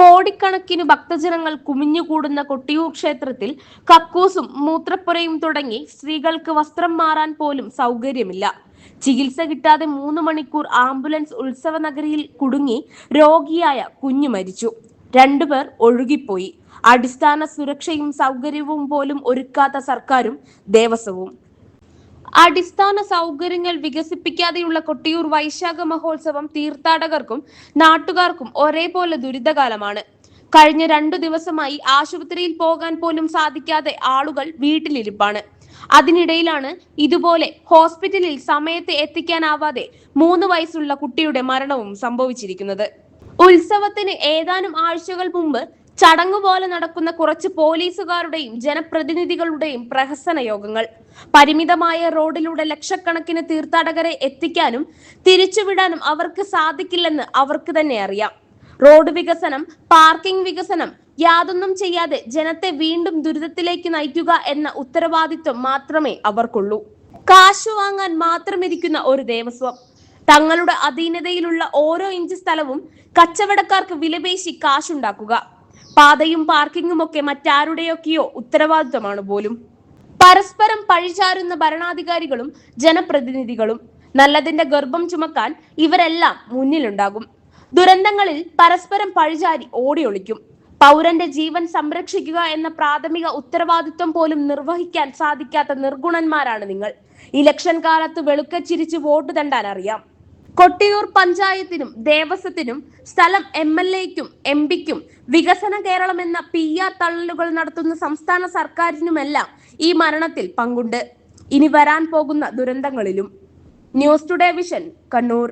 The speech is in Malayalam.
കോടിക്കണക്കിന് ഭക്തജനങ്ങൾ കുമിഞ്ഞുകൂടുന്ന കൊട്ടിയൂർ ക്ഷേത്രത്തിൽ കക്കൂസും മൂത്രപ്പുരയും തുടങ്ങി സ്ത്രീകൾക്ക് വസ്ത്രം മാറാൻ പോലും സൗകര്യമില്ല. ചികിത്സ കിട്ടാതെ മൂന്ന് മണിക്കൂർ ആംബുലൻസ് ഉത്സവ നഗരിയിൽ കുടുങ്ങി രോഗിയായ കുഞ്ഞു മരിച്ചു. രണ്ടുപേർ ഒഴുകിപ്പോയി. അടിസ്ഥാന സുരക്ഷയും സൗകര്യവും പോലും ഒരുക്കാത്ത സർക്കാരും ദേവസ്വവും. അടിസ്ഥാന സൗകര്യങ്ങൾ വികസിപ്പിക്കാതെയുള്ള കൊട്ടിയൂർ വൈശാഖ മഹോത്സവം തീർത്ഥാടകർക്കും നാട്ടുകാർക്കും ഒരേപോലെ ദുരിതകാലമാണ്. കഴിഞ്ഞ രണ്ടു ദിവസമായി ആശുപത്രിയിൽ പോകാൻ പോലും സാധിക്കാതെ ആളുകൾ വീട്ടിലിരിപ്പാണ്. അതിനിടയിലാണ് ഇതുപോലെ ഹോസ്പിറ്റലിൽ സമയത്ത് എത്തിക്കാനാവാതെ മൂന്ന് വയസ്സുള്ള കുട്ടിയുടെ മരണവും സംഭവിച്ചിരിക്കുന്നത്. ഉത്സവത്തിന് ഏതാനും ആഴ്ചകൾ മുമ്പ് ചടങ്ങ് പോലെ നടക്കുന്ന കുറച്ച് പോലീസുകാരുടെയും ജനപ്രതിനിധികളുടെയും പ്രഹസന യോഗങ്ങൾ. പരിമിതമായ റോഡിലൂടെ ലക്ഷക്കണക്കിന് തീർത്ഥാടകരെ എത്തിക്കാനും തിരിച്ചുവിടാനും അവർക്ക് സാധിക്കില്ലെന്ന് അവർക്ക് തന്നെ അറിയാം. റോഡ് വികസനം പാർക്കിംഗ് വികസനം യാതൊന്നും ചെയ്യാതെ ജനത്തെ വീണ്ടും ദുരിതത്തിലേക്ക് നയിക്കുക എന്ന ഉത്തരവാദിത്വം മാത്രമേ അവർക്കുള്ളൂ. കാശ് വാങ്ങാൻ മാത്രമിരിക്കുന്ന ഒരു ദേവസ്വം. തങ്ങളുടെ അധീനതയിലുള്ള ഓരോ ഇഞ്ച് സ്ഥലവും കച്ചവടക്കാർക്ക് വിലപേശി കാശുണ്ടാക്കുക. പാതയും പാർക്കിങ്ങും ഒക്കെ മറ്റാരുടെയൊക്കെയോ ഉത്തരവാദിത്തമാണ് പോലും. പരസ്പരം പഴിചാരുന്ന ഭരണാധികാരികളും ജനപ്രതിനിധികളും നല്ലതിന്റെ ഗർഭം ചുമക്കാൻ ഇവരെല്ലാം മുന്നിലുണ്ടാകും. ദുരന്തങ്ങളിൽ പരസ്പരം പഴിചാരി ഓടിയൊളിക്കും. പൗരന്റെ ജീവൻ സംരക്ഷിക്കുക എന്ന പ്രാഥമിക ഉത്തരവാദിത്വം പോലും നിർവഹിക്കാൻ സാധിക്കാത്ത നിർഗുണന്മാരാണ് നിങ്ങൾ. ഇലക്ഷൻ കാലത്ത് വെളുക്കച്ചിരിച്ച് വോട്ട് തണ്ടാൻ അറിയാം. കൊട്ടിയൂർ പഞ്ചായത്തിനും ദേവസ്വത്തിനും സ്ഥലം എം എൽ എക്കും എം പിക്കും വികസന കേരളം എന്ന പി ആർ തള്ളലുകൾ നടത്തുന്ന സംസ്ഥാന സർക്കാരിനുമെല്ലാം ഈ മരണത്തിൽ പങ്കുണ്ട്. ഇനി വരാൻ പോകുന്ന ദുരന്തങ്ങളിലും. News today vision Kannur.